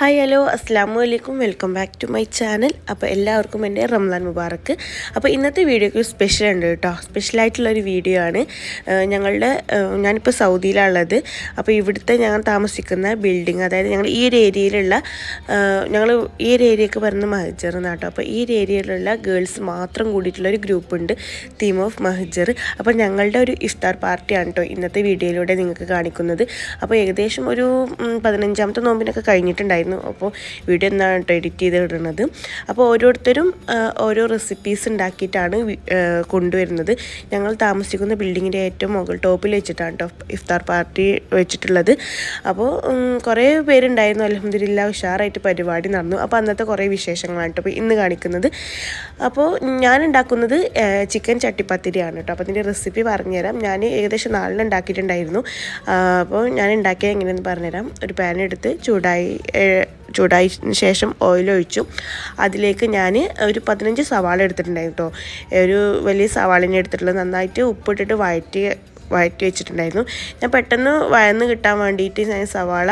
Hi hello അസ്സാം വലൈക്കും welcome back to my channel അപ്പോൾ എല്ലാവർക്കും എന്റെ റംസാൻ മുബാറക്ക്. അപ്പോൾ ഇന്നത്തെ വീഡിയോക്ക് സ്പെഷ്യൽ ഉണ്ട് കേട്ടോ. സ്പെഷ്യലായിട്ടുള്ളൊരു വീഡിയോ ആണ്. ഞങ്ങളുടെ ഞാനിപ്പോൾ സൗദിയിലാണുള്ളത് അപ്പോൾ ഇവിടുത്തെ ഞങ്ങൾ താമസിക്കുന്ന ബിൽഡിംഗ് അതായത് ഞങ്ങൾ ഈ ഒരു ഏരിയയിലുള്ള ഞങ്ങൾ ഈ ഒരു ഏരിയക്ക് പറയുന്ന മഹജർ എന്നാട്ടോ അപ്പോൾ ഈ ഒരു ഏരിയയിലുള്ള ഗേൾസ് മാത്രം കൂടിയിട്ടുള്ളൊരു ഗ്രൂപ്പ് ഉണ്ട് തീം ഓഫ് മഹജർ. അപ്പോൾ ഞങ്ങളുടെ ഒരു ഇഫ്താർ പാർട്ടിയാണ് കേട്ടോ ഇന്നത്തെ വീഡിയോയിലൂടെ നിങ്ങൾക്ക് കാണിക്കുന്നത്. അപ്പോൾ ഏകദേശം ഒരു പതിനഞ്ചാമത്തെ നോമ്പിനൊക്കെ കഴിഞ്ഞിട്ടുണ്ടായിരുന്നു. അപ്പോൾ വീഡിയോ എന്നാണ് കേട്ടോ എഡിറ്റ് ചെയ്ത് ഇടുന്നത്. അപ്പോൾ ഓരോരുത്തരും ഓരോ റെസിപ്പീസ് ഉണ്ടാക്കിയിട്ടാണ് കൊണ്ടുവരുന്നത്. ഞങ്ങൾ താമസിക്കുന്ന ബിൽഡിങ്ങിന്റെ ഏറ്റവും മുകൾ ടോപ്പിൽ വെച്ചിട്ടാണ് കേട്ടോ ഇഫ്താർ പാർട്ടി വെച്ചിട്ടുള്ളത്. അപ്പോൾ കുറേ പേരുണ്ടായിരുന്നു. അലഹമ്മദില്ല ഉഷാറായിട്ട് പരിപാടി നടന്നു. അപ്പോൾ അന്നത്തെ കുറേ വിശേഷങ്ങളാണ് കേട്ടോ അപ്പോൾ ഇന്ന് കാണിക്കുന്നത്. അപ്പോൾ ഞാൻ ഉണ്ടാക്കുന്നത് ചിക്കൻ ചട്ടിപ്പത്തിരിയാണ് കേട്ടോ അപ്പോൾ അതിന്റെ റെസിപ്പി പറഞ്ഞുതരാം. ഞാൻ ഏകദേശം നാലിന് ഉണ്ടാക്കിയിട്ടുണ്ടായിരുന്നു. അപ്പോൾ ഞാൻ ഉണ്ടാക്കിയത് എങ്ങനെയെന്ന് പറഞ്ഞുതരാം. ഒരു പാൻ എടുത്ത് ചൂടായി ഏ, ചൂടായതിന് ശേഷം ഓയിലൊഴിച്ചു. അതിലേക്ക് ഞാൻ ഒരു പതിനഞ്ച് സവാള എടുത്തിട്ടുണ്ടായിരുന്നു കേട്ടോ ഒരു വലിയ സവാളിനെ എടുത്തിട്ടുള്ളത് നന്നായിട്ട് ഉപ്പിട്ടിട്ട് വഴറ്റി വഴറ്റി വെച്ചിട്ടുണ്ടായിരുന്നു. ഞാൻ പെട്ടെന്ന് വയന്ന് കിട്ടാൻ വേണ്ടിയിട്ട് ഞാൻ സവാള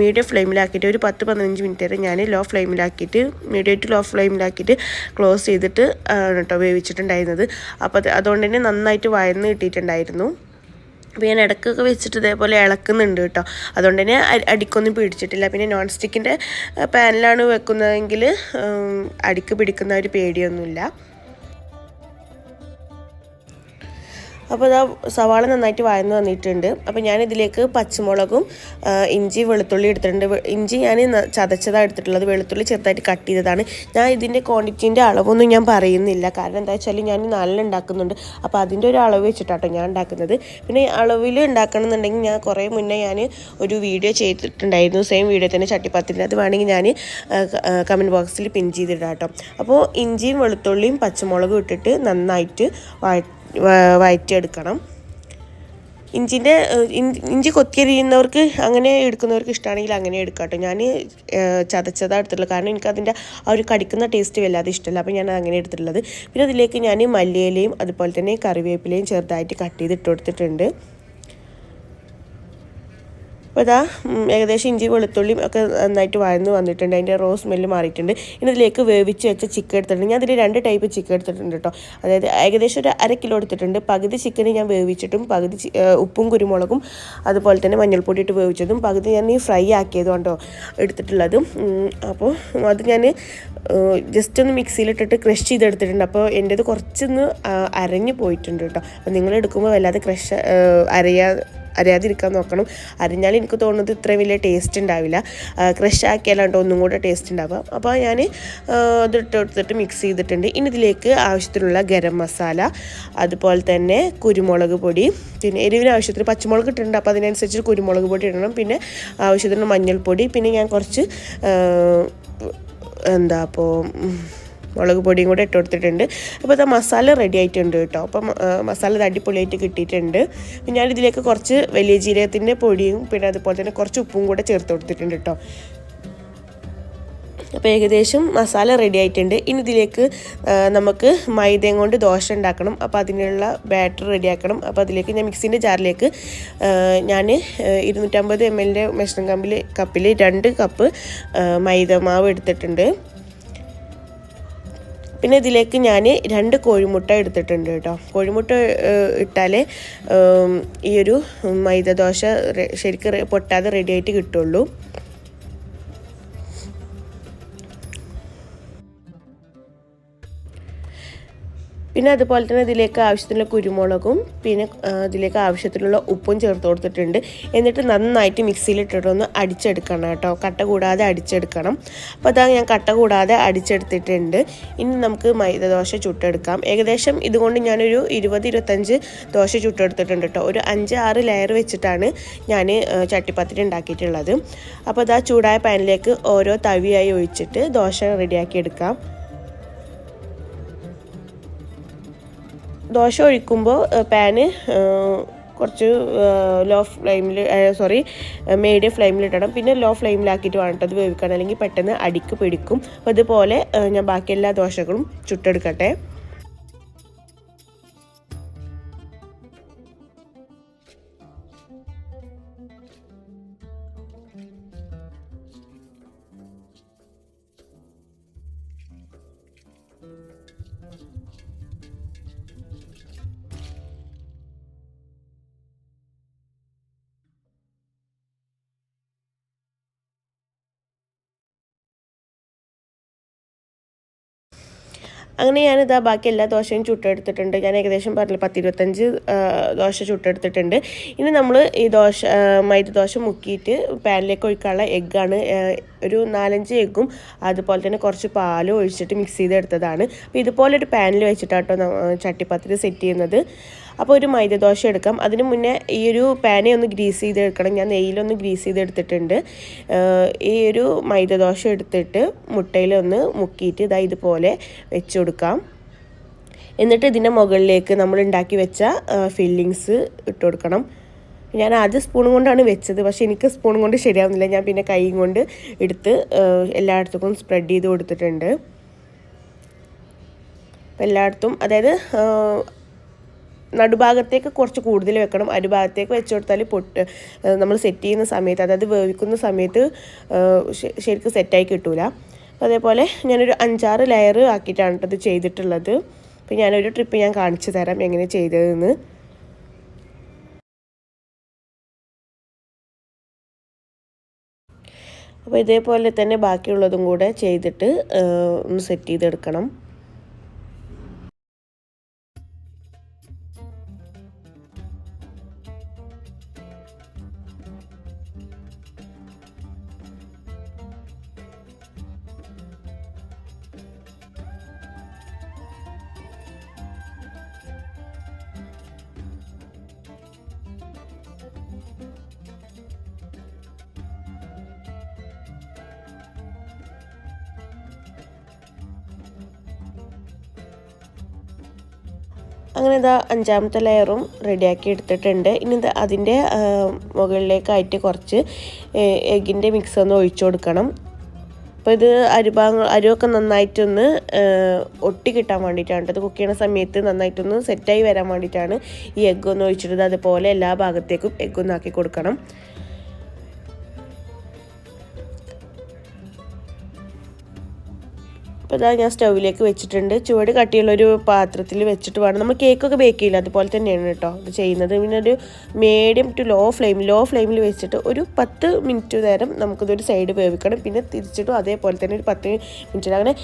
മീഡിയം ഫ്ലെയിമിലാക്കിയിട്ട് ഒരു പത്ത് പതിനഞ്ച് മിനിറ്റ് വരെ ഞാൻ ലോ ഫ്ലെയിമിലാക്കിയിട്ട് മീഡിയം ടു ലോ ഫ്ലെയിമിലാക്കിയിട്ട് ക്ലോസ് ചെയ്തിട്ട് കേട്ടോ വേവിച്ചിട്ടുണ്ടായിരുന്നത്. അപ്പോൾ അതുകൊണ്ട് തന്നെ നന്നായിട്ട് വഴന്ന് കിട്ടിയിട്ടുണ്ടായിരുന്നു. അപ്പോൾ ഞാൻ ഇടയ്ക്കൊക്കെ വെച്ചിട്ട് ഇതേപോലെ ഇളക്കുന്നുണ്ട് കേട്ടോ. അതുകൊണ്ട് തന്നെ അടിക്കൊന്നും പിടിച്ചിട്ടില്ല. പിന്നെ നോൺ സ്റ്റിക്കിന്റെ പാനിലാണ് വെക്കുന്നതെങ്കിൽ അടിക്ക് പിടിക്കുന്ന ഒരു പേടിയൊന്നുമില്ല. അപ്പോൾ ഇതാ സവാള നന്നായിട്ട് വഴന്ന് വന്നിട്ടുണ്ട്. അപ്പോൾ ഞാൻ ഇതിലേക്ക് പച്ചമുളകും ഇഞ്ചി വെളുത്തുള്ളി എടുത്തിട്ടുണ്ട്. ഇഞ്ചി ഞാൻ ചതച്ചതാണ് എടുത്തിട്ടുള്ളത്. വെളുത്തുള്ളി ചെറുതായിട്ട് കട്ട് ചെയ്തതാണ്. ഞാൻ ഇതിന്റെ ക്വാണ്ടിറ്റീന്റെ അളവൊന്നും ഞാൻ പറയുന്നില്ല. കാരണം എന്താ വെച്ചാൽ ഞാൻ നല്ല ഉണ്ടാക്കുന്നുണ്ട്. അപ്പോൾ അതിന്റെ ഒരു അളവ് വെച്ചിട്ടാട്ടോ ഞാൻ ഉണ്ടാക്കുന്നത്. പിന്നെ അളവിൽ ഉണ്ടാക്കണമെന്നുണ്ടെങ്കിൽ ഞാൻ കുറേ മുന്നേ ഞാൻ ഒരു വീഡിയോ ചെയ്തിട്ടുണ്ടായിരുന്നു. സെയിം വീഡിയോ തന്നെ ചട്ടിപ്പത്തിന്റെ. അത് വേണമെങ്കിൽ ഞാൻ കമന്റ് ബോക്സിൽ പിൻ ചെയ്തിടാം കേട്ടോ. അപ്പോൾ ഇഞ്ചിയും വെളുത്തുള്ളിയും പച്ചമുളകും ഇട്ടിട്ട് നന്നായിട്ട് വഴ വഴറ്റിയെടുക്കണം ഇഞ്ചിന്റെ ഇഞ്ചി കൊത്തിയരിയുന്നവർക്ക് അങ്ങനെ എടുക്കുന്നവർക്ക് ഇഷ്ടമാണെങ്കിൽ അങ്ങനെ എടുക്കാം കേട്ടോ ഞാൻ ചതച്ചതാണ് എടുത്തിട്ടുള്ളത്. കാരണം എനിക്കതിന്റെ ആ ഒരു കടിക്കുന്ന ടേസ്റ്റ് വല്ലാതെ ഇഷ്ടമല്ല അപ്പോൾ ഞാൻ അങ്ങനെ എടുത്തിട്ടുള്ളത്. പിന്നെ അതിലേക്ക് ഞാൻ മല്ലിയിലയും അതുപോലെ തന്നെ കറിവേപ്പിലയും ചെറുതായിട്ട് കട്ട് ചെയ്ത് ഇട്ട് കൊടുത്തിട്ടുണ്ട്. അപ്പോൾ ഇതാ ഏകദേശം ഇഞ്ചി വെളുത്തുള്ളിയും ഒക്കെ നന്നായിട്ട് വഴന്ന് വന്നിട്ടുണ്ട്. അതിന്റെ റോ സ്മെല്ല് മാറിയിട്ടുണ്ട്. ഇനി ഇതിലേക്ക് വേവിച്ച് വെച്ച ചിക്കൻ എടുത്തിട്ടുണ്ട്. ഞാൻ ഇതിൽ രണ്ട് ടൈപ്പ് ചിക്കൻ എടുത്തിട്ടുണ്ട് കേട്ടോ അതായത് ഏകദേശം ഒരു അര കിലോ എടുത്തിട്ടുണ്ട്. പകുതി ചിക്കൻ ഞാൻ വേവിച്ചിട്ടും പകുതി ഉപ്പും കുരുമുളകും അതുപോലെ തന്നെ മഞ്ഞൾപ്പൊടി ഇട്ട് വേവിച്ചതും പകുതി ഞാൻ ഈ ഫ്രൈ ആക്കിയതും കേട്ടോ എടുത്തിട്ടുള്ളത്. അപ്പോൾ അത് ഞാൻ ജസ്റ്റ് ഒന്ന് മിക്സിയിലിട്ടിട്ട് ക്രഷ് ചെയ്തെടുത്തിട്ടുണ്ട്. അപ്പോൾ എന്റേത് കുറച്ചൊന്ന് അരഞ്ഞു പോയിട്ടുണ്ട് കേട്ടോ അപ്പോൾ നിങ്ങൾ എടുക്കുമ്പോൾ വല്ലാതെ ക്രഷ് അരയാ അരയാതിരിക്കാൻ നോക്കണം. അരിഞ്ഞാൽ എനിക്ക് തോന്നുന്നത് ഇത്രയും വലിയ ടേസ്റ്റ് ഉണ്ടാവില്ല. ക്രഷ് ആക്കിയാലാണ്ട് ഒന്നും കൂടെ ടേസ്റ്റ് ഉണ്ടാവുക. അപ്പോൾ ഞാൻ അതിട്ട് എടുത്തിട്ട് മിക്സ് ചെയ്തിട്ടുണ്ട്. ഇനി ഇതിലേക്ക് ആവശ്യത്തിനുള്ള ഗരം മസാല അതുപോലെ തന്നെ കുരുമുളക് പൊടി പിന്നെ എരിവിന് ആവശ്യത്തിന് പച്ചമുളക് ഇട്ടിട്ടുണ്ട്. അപ്പോൾ അതിനനുസരിച്ച് കുരുമുളക് പൊടി ഇടണം. പിന്നെ ആവശ്യത്തിന് മഞ്ഞൾപ്പൊടി. പിന്നെ ഞാൻ കുറച്ച് എന്താ അപ്പോൾ മുളക് പൊടിയും കൂടെ ഇട്ട് കൊടുത്തിട്ടുണ്ട്. അപ്പോൾ ഇത് മസാല റെഡി ആയിട്ടുണ്ട് കേട്ടോ. അപ്പം മസാല ഇത് അടിപൊളിയായിട്ട് കിട്ടിയിട്ടുണ്ട്. ഇതിലേക്ക് കുറച്ച് വലിയ ജീരകത്തിന്റെ പൊടിയും പിന്നെ അതുപോലെ തന്നെ കുറച്ച് ഉപ്പും കൂടെ ചേർത്ത് കൊടുത്തിട്ടുണ്ട് കേട്ടോ. അപ്പോൾ ഏകദേശം മസാല റെഡി ആയിട്ടുണ്ട്. ഇനി ഇതിലേക്ക് നമുക്ക് മൈദയും കൊണ്ട് ദോശ ഉണ്ടാക്കണം. അപ്പോൾ അതിനുള്ള ബാറ്റർ റെഡിയാക്കണം അപ്പോൾ അതിലേക്ക് ഞാൻ മിക്സിന്റെ ജാറിലേക്ക് ഞാൻ ഇരുന്നൂറ്റമ്പത് എം എല്ലിന്റെ മെഷറിംഗ് കമ്പിൽ കപ്പിൽ രണ്ട് കപ്പ് മൈദ മാവ് എടുത്തിട്ടുണ്ട്. പിന്നെ ഇതിലേക്ക് ഞാൻ രണ്ട് കോഴിമുട്ട എടുത്തിട്ടുണ്ട് കേട്ടോ. കോഴിമുട്ട ഇട്ടാൽ ഈ ഒരു മൈദ ദോശ ശരിക്കും പൊട്ടാതെ റെഡിയായിട്ട് കിട്ടുള്ളൂ. പിന്നെ അതുപോലെ തന്നെ ഇതിലേക്ക് ആവശ്യത്തിനുള്ള കുരുമുളകും പിന്നെ ഇതിലേക്ക് ആവശ്യത്തിനുള്ള ഉപ്പും ചേർത്ത് കൊടുത്തിട്ടുണ്ട്. എന്നിട്ട് നന്നായിട്ട് മിക്സിയിലിട്ടിട്ടൊന്ന് അടിച്ചെടുക്കണം കേട്ടോ. കട്ട കൂടാതെ അടിച്ചെടുക്കണം. അപ്പോൾ അതാ ഞാൻ കട്ട കൂടാതെ അടിച്ചെടുത്തിട്ടുണ്ട്. ഇനി നമുക്ക് മൈദ ദോശ ചുട്ടെടുക്കാം. ഏകദേശം ഇതുകൊണ്ട് ഞാനൊരു ഇരുപത് ഇരുപത്തഞ്ച് ദോശ ചുട്ടെടുത്തിട്ടുണ്ട് കേട്ടോ. ഒരു അഞ്ച് ആറ് ലെയർ വെച്ചിട്ടാണ് ഞാൻ ചട്ടിപ്പത്തിരി ഉണ്ടാക്കിയിട്ടുള്ളത്. അപ്പോൾ അതാ ചൂടായ പാനിലേക്ക് ഓരോ തവിയായി ഒഴിച്ചിട്ട് ദോശ റെഡിയാക്കി എടുക്കാം. ദോശ ഒഴിക്കുമ്പോൾ പാന് കുറച്ച് ലോ ഫ്ലെയിമിൽ സോറി മീഡിയം ഫ്ലെയിമിലിടണം പിന്നെ ലോ ഫ്ലെയിമിലാക്കിയിട്ട് വേണം കേട്ടോ അത് വേവിക്കണം അല്ലെങ്കിൽ പെട്ടെന്ന് അടിക്ക് പിടിക്കും. അതുപോലെ ഞാൻ ബാക്കി എല്ലാ ദോശകളും ചുട്ടെടുക്കട്ടെ. അങ്ങനെ ഞാനിതാ ബാക്കി എല്ലാ ദോശയും ചുട്ടെടുത്തിട്ടുണ്ട്. ഞാൻ ഏകദേശം പറഞ്ഞില്ല പത്തിരുപത്തഞ്ച് ദോശ ചുട്ടെടുത്തിട്ടുണ്ട്. ഇനി നമ്മൾ ഈ ദോശ മൈദദോശ മൈദ ദോശ മുക്കിയിട്ട് പാനിലേക്ക് ഒഴിക്കാനുള്ള എഗ്ഗാണ്. ഒരു നാലഞ്ച് എഗ്ഗും അതുപോലെ തന്നെ കുറച്ച് പാലും ഒഴിച്ചിട്ട് മിക്സ് ചെയ്തെടുത്തതാണ്. അപ്പോൾ ഇതുപോലെ ഒരു പാനിൽ വെച്ചിട്ടാട്ടോ ചട്ടിപ്പത്തിരി സെറ്റ് ചെയ്യുന്നത്. അപ്പോൾ ഒരു മൈദദോശ എടുക്കാം. അതിന് മുന്നേ ഈ ഒരു പാനെ ഒന്ന് ഗ്രീസ് ചെയ്തെടുക്കണം. ഞാൻ നെയ്യിലൊന്ന് ഗ്രീസ് ചെയ്തെടുത്തിട്ടുണ്ട്. ഈ ഒരു മൈദദോശ എടുത്തിട്ട് മുട്ടയിലൊന്ന് മുക്കിയിട്ട് ഇതാ ഇതുപോലെ വെച്ച് കൊടുക്കാം എന്നിട്ട് ഇതിന്റെ മുകളിലേക്ക് നമ്മൾ ഉണ്ടാക്കി വെച്ച ഫില്ലിങ്സ് ഇട്ട് കൊടുക്കണം. ഞാൻ ആദ്യം സ്പൂൺ കൊണ്ടാണ് വെച്ചത്. പക്ഷേ എനിക്ക് സ്പൂൺ കൊണ്ട് ശരിയാവുന്നില്ല. ഞാൻ പിന്നെ കൈ കൊണ്ട് എടുത്ത് എല്ലായിടത്തും സ്പ്രെഡ് ചെയ്ത് കൊടുത്തിട്ടുണ്ട്. എല്ലായിടത്തും അതായത് നടുഭാഗത്തേക്ക് കുറച്ച് കൂടുതൽ വെക്കണം. അരുഭാഗത്തേക്ക് വെച്ച് കൊടുത്താൽ പൊട്ട് നമ്മൾ സെറ്റ് ചെയ്യുന്ന സമയത്ത് അതായത് വേവിക്കുന്ന സമയത്ത് ശരിക്കും സെറ്റായി കിട്ടൂല. അപ്പോൾ അതേപോലെ ഞാനൊരു അഞ്ചാറ് ലെയർ ആക്കിയിട്ടാണ് ഇത് ചെയ്തിട്ടുള്ളത്. അപ്പോൾ ഞാനൊരു ട്രിപ്പ് ഞാൻ കാണിച്ചു തരാം എങ്ങനെ ചെയ്തതെന്ന്. അപ്പോൾ ഇതേപോലെ തന്നെ ബാക്കിയുള്ളതും കൂടെ ചെയ്തിട്ട് ഒന്ന് സെറ്റ് ചെയ്തെടുക്കണം. അങ്ങനെ ഇതാ അഞ്ചാമത്തെ ലെയറും റെഡിയാക്കി എടുത്തിട്ടുണ്ട്. ഇനി ഇത് അതിന്റെ മുകളിലേക്കായിട്ട് കുറച്ച് എഗ്ഗിന്റെ മിക്സ് ഒന്ന് ഒഴിച്ചു കൊടുക്കണം. അപ്പോൾ ഇത് അരിഭാഗങ്ങൾ അരിവൊക്കെ നന്നായിട്ടൊന്ന് ഒട്ടി കിട്ടാൻ വേണ്ടിയിട്ടാണ് ഇത് കുക്ക് ചെയ്യുന്ന സമയത്ത് നന്നായിട്ടൊന്ന് സെറ്റായി വരാൻ വേണ്ടിയിട്ടാണ് ഈ എഗ്ഗ് ഒന്ന് ഒഴിച്ചിട്ട് അതുപോലെ എല്ലാ ഭാഗത്തേക്കും എഗ്ഗ് ഒന്ന് ആക്കി കൊടുക്കണം. അപ്പോൾ ഇതാ ഞാൻ സ്റ്റൗവിലേക്ക് വെച്ചിട്ടുണ്ട്. ചുവട് കട്ടിയുള്ള ഒരു പാത്രത്തിൽ വെച്ചിട്ട് വേണം. നമ്മൾ കേക്കൊക്കെ ബേക്ക് ചെയ്യില്ല? അതുപോലെ തന്നെയാണ് കേട്ടോ ഇത് ചെയ്യുന്നത്. പിന്നെ ഒരു medium to low flame low ഫ്ലെയിമിൽ വെച്ചിട്ട് ഒരു പത്ത് മിനിറ്റ് നേരം നമുക്കിതൊരു സൈഡ് വേവിക്കണം. പിന്നെ തിരിച്ചിട്ടും അതേപോലെ തന്നെ ഒരു പത്ത് മിനിറ്റ് അങ്ങനെ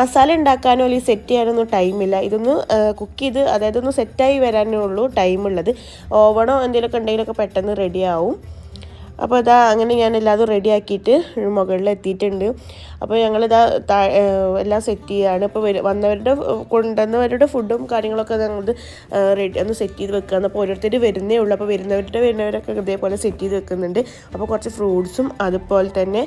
മസാല ഉണ്ടാക്കാനോ അല്ലെങ്കിൽ സെറ്റ് ചെയ്യാനൊന്നും ടൈമില്ല ഇതൊന്ന് കുക്ക് ചെയ്ത് അതായത് ഒന്ന് സെറ്റായി വരാനേ ഉള്ളൂ ടൈമുള്ളത് ഓവണോ എന്തെങ്കിലുമൊക്കെ ഉണ്ടെങ്കിലൊക്കെ പെട്ടെന്ന് റെഡിയാവും അപ്പോൾ ഇതാ അങ്ങനെ ഞാൻ എല്ലാതും റെഡി ആക്കിയിട്ട് മുകളിൽ എത്തിയിട്ടുണ്ട് അപ്പോൾ ഞങ്ങളിതാ എല്ലാം സെറ്റ് ചെയ്യുകയാണ് ഇപ്പോൾ വരും വന്നവരുടെ കൊണ്ടുവന്നവരുടെ ഫുഡും കാര്യങ്ങളൊക്കെ ഞങ്ങൾ റെഡി ഒന്ന് സെറ്റ് ചെയ്ത് വെക്കുക അപ്പോൾ ഓരോരുത്തർ വരുന്നേ ഉള്ളൂ. അപ്പോൾ വരുന്നവരുടെ വരുന്നവരൊക്കെ ഇതേപോലെ സെറ്റ് ചെയ്ത് വെക്കുന്നുണ്ട്. അപ്പോൾ കുറച്ച് ഫ്രൂട്ട്സും അതുപോലെ തന്നെ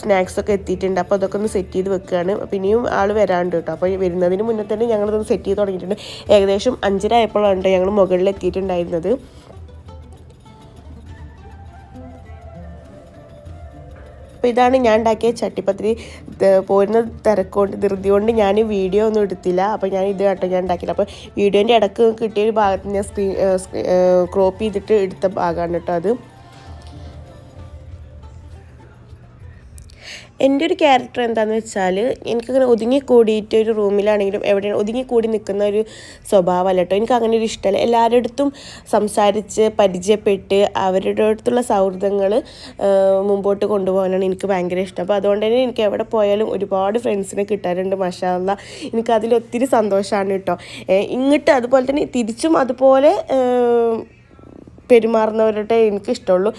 സ്നാക്സൊക്കെ എത്തിയിട്ടുണ്ട്. അപ്പോൾ അതൊക്കെ ഒന്ന് സെറ്റ് ചെയ്ത് വെക്കുകയാണ് ഇനിയും ആൾ വരാണ്ട് കേട്ടോ. അപ്പോൾ വരുന്നതിന് മുന്നേ തന്നെ ഞങ്ങളിതൊന്ന് സെറ്റ് ചെയ്ത് തുടങ്ങിയിട്ടുണ്ട്. ഏകദേശം അഞ്ചര ആയപ്പോഴാണ് ഞങ്ങൾ മുകളിൽ എത്തിയിട്ടുണ്ടായിരുന്നത് അപ്പോൾ ഇതാണ് ഞാൻ ഉണ്ടാക്കിയ ചട്ടിപ്പത്തിരി. പോരുന്ന തിരക്കുകൊണ്ട് ധൃതി കൊണ്ട് ഞാൻ വീഡിയോ ഒന്നും എടുത്തില്ല. അപ്പോൾ ഞാൻ ഇത് കേട്ടോ ഞാൻ ഉണ്ടാക്കില്ല അപ്പോൾ വീഡിയോന്റെ ഇടയ്ക്ക് കിട്ടിയ ഒരു ഭാഗത്ത് ഞാൻ സ്ക്രീൻ ക്രോപ്പ് ചെയ്തിട്ട് എടുത്ത ഭാഗമാണ് കേട്ടോ അത്. എന്റെ ഒരു ക്യാരക്ടർ എന്താണെന്ന് വെച്ചാൽ എനിക്കങ്ങനെ ഒതുങ്ങി കൂടിയിട്ട് ഒരു റൂമിലാണെങ്കിലും എവിടെയാണ് ഒതുങ്ങി കൂടി നിൽക്കുന്ന ഒരു സ്വഭാവമല്ല കേട്ടോ എനിക്ക് അങ്ങനെ ഒരു ഇഷ്ടമല്ല. എല്ലാവരുടെ അടുത്തും സംസാരിച്ച് പരിചയപ്പെട്ട് അവരുടെ അടുത്തുള്ള സൗഹൃദങ്ങൾ മുമ്പോട്ട് കൊണ്ടുപോകാനാണ് എനിക്ക് ഭയങ്കര ഇഷ്ടം. അപ്പോൾ അതുകൊണ്ട് തന്നെ എനിക്ക് എവിടെ പോയാലും ഒരുപാട് ഫ്രണ്ട്സിനെ കിട്ടാറുണ്ട് മഷാല്ല എനിക്ക് അതിൽ ഒത്തിരി സന്തോഷമാണ് കേട്ടോ ഇങ്ങോട്ട് അതുപോലെ തന്നെ തിരിച്ചും അതുപോലെ പെരുമാറുന്നവരുടെ എനിക്ക് ഇഷ്ടമുള്ളൂ.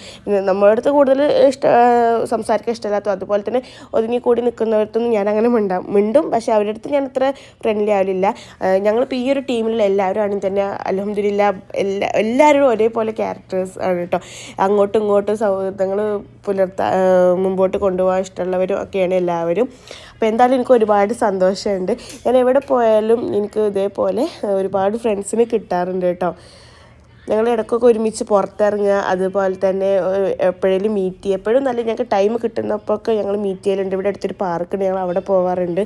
നമ്മുടെ അടുത്ത് കൂടുതൽ ഇഷ്ട സംസാരിക്കാൻ ഇഷ്ടമില്ലാത്ത അതുപോലെ തന്നെ ഒതുങ്ങി കൂടി നിൽക്കുന്നവരത്തൊന്നും ഞാൻ അങ്ങനെ മിണ്ടാം മിണ്ടും. പക്ഷെ അവരുടെ അടുത്ത് ഞാൻ അത്ര ഫ്രണ്ട്ലി ആവില്ല ഞങ്ങളിപ്പോൾ ഈ ഒരു ടീമിലുള്ള എല്ലാവരും ആണെങ്കിൽ തന്നെ അലഹമില്ല എല്ലാ എല്ലാവരും ഒരേപോലെ ക്യാരക്ടേഴ്സ് ആണ് കേട്ടോ അങ്ങോട്ടും ഇങ്ങോട്ടും സൗഹൃദങ്ങൾ പുലർത്താ മുമ്പോട്ട് കൊണ്ടുപോകാൻ ഇഷ്ടമുള്ളവരും ഒക്കെയാണ് എല്ലാവരും. അപ്പോൾ എന്തായാലും എനിക്ക് ഒരുപാട് സന്തോഷമുണ്ട്. ഞാൻ എവിടെ പോയാലും എനിക്ക് ഇതേപോലെ ഒരുപാട് ഫ്രണ്ട്സിന് കിട്ടാറുണ്ട് കേട്ടോ ഞങ്ങൾ ഇടയ്ക്കൊക്കെ ഒരുമിച്ച് പുറത്തിറങ്ങുക അതുപോലെ തന്നെ എപ്പോഴേലും മീറ്റ് ചെയ്യുക. എപ്പോഴും നല്ല ഞങ്ങൾക്ക് ടൈം കിട്ടുന്നപ്പോഴൊക്കെ ഞങ്ങൾ മീറ്റ് ചെയ്യലുണ്ട്. ഇവിടെ അടുത്തൊരു പാർക്കുണ്ട് ഞങ്ങൾ അവിടെ പോകാറുണ്ട്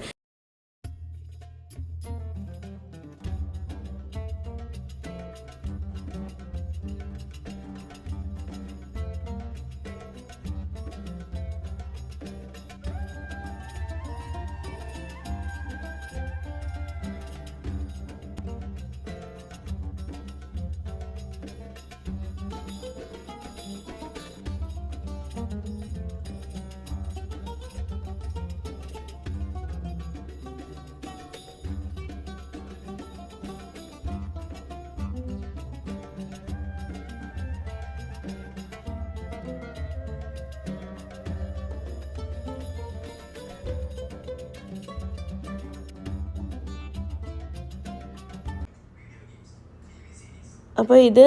അപ്പോൾ ഇത്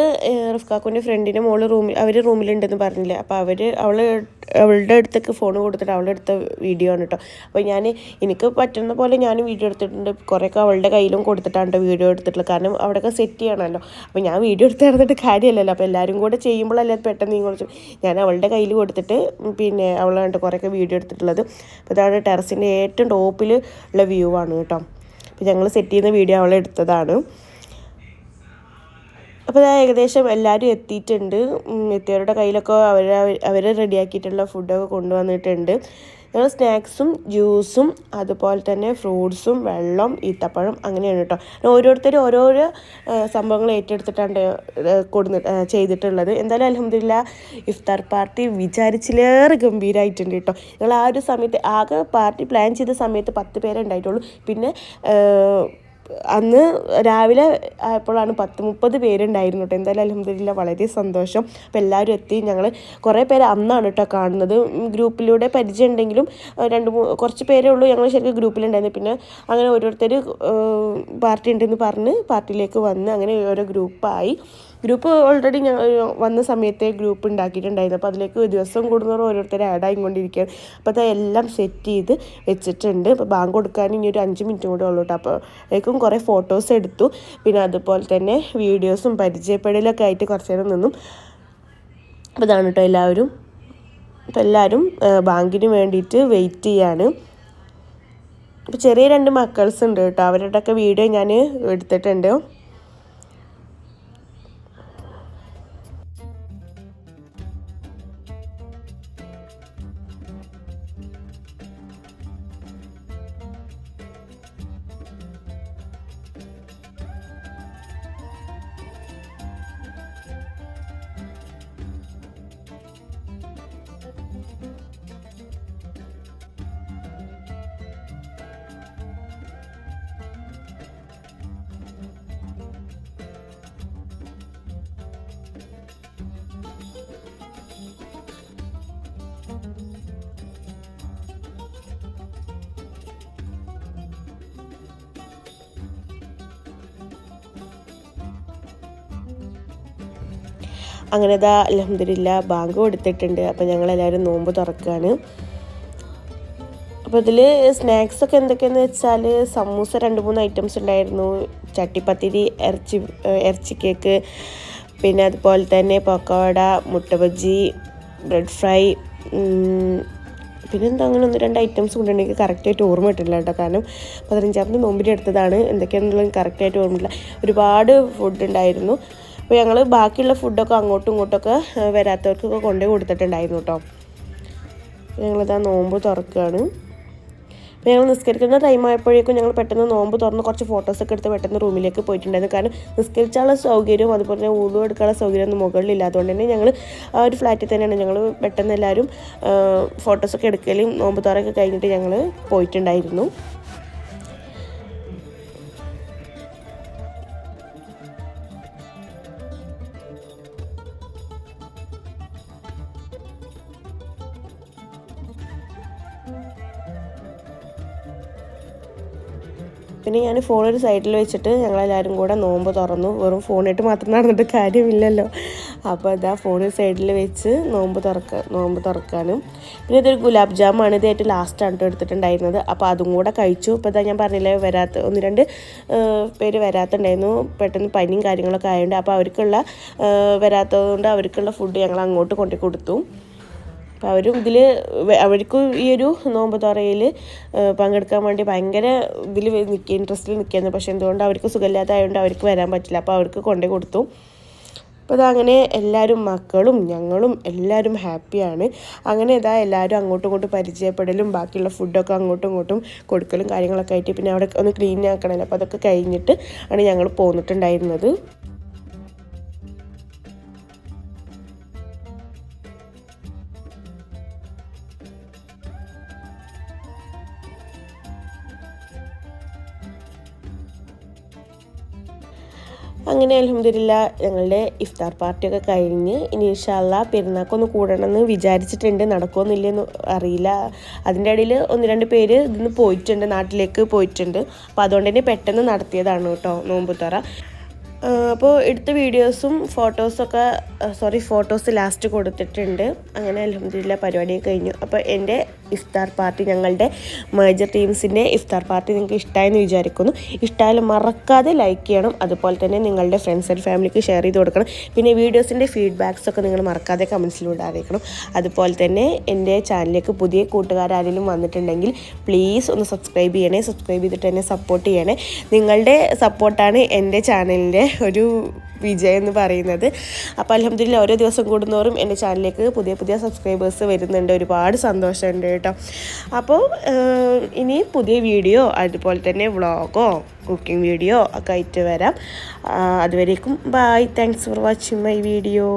റിഫ്കാക്കുന്റെ ഫ്രണ്ടിന്റെ മോൾ റൂമിൽ അവർ റൂമിലുണ്ടെന്ന് പറഞ്ഞില്ലേ? അപ്പോൾ അവർ അവൾ അവളുടെ അടുത്തേക്ക് ഫോൺ കൊടുത്തിട്ട് അവളുടെ അടുത്ത വീഡിയോ ആണ് കേട്ടോ അപ്പോൾ ഞാൻ എനിക്ക് പറ്റുന്ന പോലെ ഞാൻ വീഡിയോ എടുത്തിട്ടുണ്ട്. കുറേയൊക്കെ അവളുടെ കയ്യിലും കൊടുത്തിട്ടാണ് വീഡിയോ എടുത്തിട്ടുള്ളത്. കാരണം അവിടെയൊക്കെ സെറ്റ് ചെയ്യണമല്ലോ അപ്പോൾ ഞാൻ വീഡിയോ എടുത്ത് നടന്നിട്ട് കാര്യമല്ലല്ലോ അപ്പോൾ എല്ലാവരും കൂടെ ചെയ്യുമ്പോഴല്ലേ പെട്ടെന്ന് നിങ്ങൾ ഞാൻ അവളുടെ കയ്യിൽ കൊടുത്തിട്ട് പിന്നെ അവളാണ്ട് കുറേയൊക്കെ വീഡിയോ എടുത്തിട്ടുള്ളത്. അപ്പോൾ ഇതാണ് ടെറസിന്റെ ഏറ്റവും ടോപ്പിൽ ഉള്ള വ്യൂ ആണ് കേട്ടോ അപ്പോൾ ഞങ്ങൾ സെറ്റ് ചെയ്യുന്ന വീഡിയോ അവളെ എടുത്തതാണ്. അപ്പോൾ ഞാൻ ഏകദേശം എല്ലാവരും എത്തിയിട്ടുണ്ട്. എത്തിയവരുടെ കയ്യിലൊക്കെ അവർ അവർ റെഡിയാക്കിയിട്ടുള്ള ഫുഡൊക്കെ കൊണ്ടുവന്നിട്ടുണ്ട്. ഞങ്ങൾ സ്നാക്സും ജ്യൂസും അതുപോലെ തന്നെ ഫ്രൂട്ട്സും വെള്ളം ഈത്തപ്പഴം അങ്ങനെയാണ് കേട്ടോ ഓരോരുത്തരും ഓരോരോ സംഭവങ്ങൾ ഏറ്റെടുത്തിട്ടാണ് കൊടുന്ന് ചെയ്തിട്ടുള്ളത്. എന്തായാലും അലഹമില്ല ഇഫ്താർ പാർട്ടി വിചാരിച്ചിലേറെ ഗംഭീരമായിട്ടുണ്ട് കേട്ടോ ഞങ്ങൾ ആ ഒരു സമയത്ത് ആകെ പാർട്ടി പ്ലാൻ ചെയ്ത സമയത്ത് പത്ത് പേരെ ഉണ്ടായിട്ടുള്ളൂ. പിന്നെ അന്ന് രാവിലെ ആയപ്പോഴാണ് പത്ത് മുപ്പത് പേരുണ്ടായിരുന്നു കേട്ടോ. എന്തായാലും അലഹമില്ല വളരെ സന്തോഷം. അപ്പോൾ എല്ലാവരും എത്തി. ഞങ്ങൾ കുറേ പേര് അന്നാണ് കേട്ടോ കാണുന്നത്. ഗ്രൂപ്പിലൂടെ പരിചയം ഉണ്ടെങ്കിലും രണ്ട് കുറച്ച് പേരേ ഉള്ളൂ ഞങ്ങൾ ശരിക്കും ഗ്രൂപ്പിലുണ്ടായിരുന്നു പിന്നെ അങ്ങനെ ഓരോരുത്തർ പാർട്ടി ഉണ്ടെന്ന് പറഞ്ഞ് പാർട്ടിയിലേക്ക് വന്ന് അങ്ങനെ ഓരോ ഗ്രൂപ്പായി. ഗ്രൂപ്പ് ഓൾറെഡി ഞങ്ങൾ വന്ന സമയത്തെ ഗ്രൂപ്പ് ഉണ്ടാക്കിയിട്ടുണ്ടായിരുന്നു. അപ്പോൾ അതിലേക്ക് ദിവസം കൂടുന്നവർ ഓരോരുത്തരെ ആഡ് ആയിക്കൊണ്ടിരിക്കുകയാണ്. അപ്പോൾ അത് എല്ലാം സെറ്റ് ചെയ്ത് വെച്ചിട്ടുണ്ട്. അപ്പോൾ ബാങ്ക് കൊടുക്കാൻ ഇനി ഒരു അഞ്ച് മിനിറ്റ് കൂടെ ഉള്ളൂ കേട്ടോ അപ്പോൾ അതിലേക്കും കുറേ ഫോട്ടോസ് എടുത്തു. പിന്നെ അതുപോലെ തന്നെ വീഡിയോസും പരിചയപ്പെടലൊക്കെ ആയിട്ട് കുറച്ച് നേരം നിന്നും. അപ്പോൾ ഇതാണ് കേട്ടോ എല്ലാവരും. അപ്പോൾ എല്ലാവരും ബാങ്കിന് വേണ്ടിയിട്ട് വെയിറ്റ് ചെയ്യാണ്. അപ്പോൾ ചെറിയ രണ്ട് മക്കൾസ് ഉണ്ട് കേട്ടോ അവരുടെയൊക്കെ വീഡിയോ ഞാൻ എടുത്തിട്ടുണ്ട്. അങ്ങനെ ഇതാ അലഹമില്ല ബാങ്ക് കൊടുത്തിട്ടുണ്ട്. അപ്പോൾ ഞങ്ങളെല്ലാവരും നോമ്പ് തുറക്കുകയാണ് അപ്പോൾ ഇതിൽ സ്നാക്സ് ഒക്കെ എന്തൊക്കെയാന്ന് വെച്ചാൽ സമൂസ രണ്ട് മൂന്ന് ഐറ്റംസ് ഉണ്ടായിരുന്നു. ചട്ടിപ്പത്തിരി ഇറച്ചി ഇറച്ചി കേക്ക് പിന്നെ അതുപോലെ തന്നെ പക്കോട മുട്ട ബജി ബ്രെഡ് ഫ്രൈ പിന്നെ എന്താ അങ്ങനെ ഒന്ന് രണ്ട് ഐറ്റംസ് കൊണ്ടുണ്ടെങ്കിൽ കറക്റ്റായിട്ട് ഓർമ്മ കിട്ടില്ല കേട്ടോ. കാരണം പതിനഞ്ചാമത് നോമ്പിന്റെ എടുത്തതാണ്. എന്തൊക്കെയാണെന്നുള്ളത് കറക്റ്റായിട്ട് ഓർമ്മയില്ല. ഒരുപാട് ഫുഡ് ഉണ്ടായിരുന്നു. അപ്പോൾ ഞങ്ങൾ ബാക്കിയുള്ള ഫുഡൊക്കെ അങ്ങോട്ടും ഇങ്ങോട്ടൊക്കെ വരാത്തവർക്കൊക്കെ കൊണ്ടുപോയി കൊടുത്തിട്ടുണ്ടായിരുന്നു കേട്ടോ ഞങ്ങളിതാ നോമ്പ് തുറക്കുകയാണ് അപ്പോൾ ഞങ്ങൾ നിസ്കരിക്കുന്ന ടൈം ആയപ്പോഴേക്കും ഞങ്ങൾ പെട്ടെന്ന് നോമ്പ് തുറന്ന് കുറച്ച് ഫോട്ടോസൊക്കെ എടുത്ത് പെട്ടെന്ന് റൂമിലേക്ക് പോയിട്ടുണ്ടായിരുന്നു. കാരണം നിസ്കരിച്ചാനുള്ള സൗകര്യവും അതുപോലെ തന്നെ ഊതു എടുക്കാനുള്ള സൗകര്യം ഒന്നും മുകളിലില്ലാത്തതുകൊണ്ട് തന്നെ ഞങ്ങൾ ആ ഒരു ഫ്ലാറ്റിൽ തന്നെയാണ് ഞങ്ങൾ പെട്ടെന്ന് എല്ലാവരും ഫോട്ടോസൊക്കെ എടുക്കലും നോമ്പ് തുറയൊക്കെ കഴിഞ്ഞിട്ട് ഞങ്ങൾ പോയിട്ടുണ്ടായിരുന്നു. പിന്നെ ഞാൻ ഫോൺ ഒരു സൈഡിൽ വെച്ചിട്ട് ഞങ്ങളെല്ലാവരും കൂടെ നോമ്പ് തുറന്നു. വെറും ഫോണിട്ട് മാത്രം നടന്നിട്ട് കാര്യമില്ലല്ലോ. അപ്പോൾ അതാ ഫോൺ ഒരു സൈഡിൽ വെച്ച് നോമ്പ് തുറക്ക നോമ്പ് തുറക്കാനും. പിന്നെ ഇതൊരു ഗുലാബ് ജാമാണ്. ഇത് ഏറ്റവും ലാസ്റ്റാണ് എടുത്തിട്ടുണ്ടായിരുന്നത്. അപ്പോൾ അതും കൂടെ കഴിച്ചു. ഇപ്പോൾ ഞാൻ പറഞ്ഞില്ലേ വരാത്ത ഒന്ന് രണ്ട് പേര് വരാത്തുണ്ടായിരുന്നു. പെട്ടെന്ന് പനിയും കാര്യങ്ങളൊക്കെ ആയതുകൊണ്ട് അപ്പോൾ അവർക്കുള്ള വരാത്തതുകൊണ്ട് അവർക്കുള്ള ഫുഡ് ഞങ്ങൾ അങ്ങോട്ട് കൊണ്ടു കൊടുത്തു അപ്പോൾ അവരും ഇതിൽ അവർക്കും ഈ ഒരു നോമ്പ് തുറയിൽ പങ്കെടുക്കാൻ വേണ്ടി ഭയങ്കര ഇതിൽ നിൽക്കുക ഇൻട്രസ്റ്റിൽ നിൽക്കുന്നു പക്ഷേ എന്തുകൊണ്ട് അവർക്ക് സുഖമില്ലാത്തതായതുകൊണ്ട് അവർക്ക് വരാൻ പറ്റില്ല. അപ്പോൾ അവർക്ക് കൊണ്ടേ കൊടുത്തു. അപ്പോൾ അതങ്ങനെ എല്ലാവരും മക്കളും ഞങ്ങളും എല്ലാവരും ഹാപ്പിയാണ്. അങ്ങനെ ഇതാ എല്ലാവരും അങ്ങോട്ടും ഇങ്ങോട്ടും പരിചയപ്പെടലും ബാക്കിയുള്ള ഫുഡൊക്കെ അങ്ങോട്ടും ഇങ്ങോട്ടും കൊടുക്കലും കാര്യങ്ങളൊക്കെ ആയിട്ട് പിന്നെ അവിടെ ഒന്ന് ക്ലീൻ ആക്കണമല്ലോ അപ്പോൾ അതൊക്കെ കഴിഞ്ഞിട്ട് ആണ് ഞങ്ങൾ പോന്നിട്ടുണ്ടായിരുന്നത്. അങ്ങനെ അലഹമില്ല ഞങ്ങളുടെ ഇഫ്താർ പാർട്ടിയൊക്കെ കഴിഞ്ഞ് ഇനി ഇൻഷാല്ല പെരുന്നാക്കൊന്ന് കൂടണമെന്ന് വിചാരിച്ചിട്ടുണ്ട്. നടക്കുമെന്നില്ലെന്ന് അറിയില്ല. അതിന്റെ ഇടയിൽ ഒന്ന് രണ്ട് പേര് ഇതിന് പോയിട്ടുണ്ട് നാട്ടിലേക്ക് പോയിട്ടുണ്ട്. അപ്പോൾ അതുകൊണ്ട് തന്നെ പെട്ടെന്ന് നടത്തിയതാണ് കേട്ടോ നോമ്പ് തുറ അപ്പോൾ എടുത്ത വീഡിയോസും ഫോട്ടോസൊക്കെ സോറി ഫോട്ടോസ് ലാസ്റ്റ് കൊടുത്തിട്ടുണ്ട്. അങ്ങനെ അലഹമില്ല പരിപാടി കഴിഞ്ഞു. അപ്പോൾ എന്റെ ഇഫ്താർ പാർട്ടി ഞങ്ങളുടെ മേജർ ടീംസിന്റെ ഇഫ്താർ പാർട്ടി നിങ്ങൾക്ക് ഇഷ്ടമായെന്ന് വിചാരിക്കുന്നു. ഇഷ്ടമായാലും മറക്കാതെ ലൈക്ക് ചെയ്യണം. അതുപോലെ തന്നെ നിങ്ങളുടെ ഫ്രണ്ട്സ് ആൻഡ് ഫാമിലിക്ക് ഷെയർ ചെയ്ത് കൊടുക്കണം. പിന്നെ വീഡിയോസിന്റെ ഫീഡ്ബാക്സ് ഒക്കെ നിങ്ങൾ മറക്കാതെ കമൻസിലൂടെ അറിയിക്കണം അതുപോലെ തന്നെ എന്റെ ചാനലിലേക്ക് പുതിയ കൂട്ടുകാരാരെങ്കിലും വന്നിട്ടുണ്ടെങ്കിൽ പ്ലീസ് ഒന്ന് സബ്സ്ക്രൈബ് ചെയ്യണേ. സബ്സ്ക്രൈബ് ചെയ്തിട്ട് എന്നെ സപ്പോർട്ട് ചെയ്യണേ. നിങ്ങളുടെ സപ്പോർട്ടാണ് എന്റെ ചാനലിന്റെ ഒരു വിജയം എന്ന് പറയുന്നത്. അപ്പോൾ അലഹമ്മദില്ല ഓരോ ദിവസം കൂടുന്നോറും എന്റെ ചാനലിലേക്ക് പുതിയ പുതിയ സബ്സ്ക്രൈബേഴ്സ് വരുന്നുണ്ട്. ഒരുപാട് സന്തോഷമുണ്ട് കേട്ടോ. അപ്പോൾ ഇനി പുതിയ വീഡിയോ അതുപോലെ തന്നെ വ്ളോഗോ കുക്കിംഗ് വീഡിയോ ഒക്കെ ആയിട്ട് വരാം. അതുവരേക്കും bye. Thanks for watching my video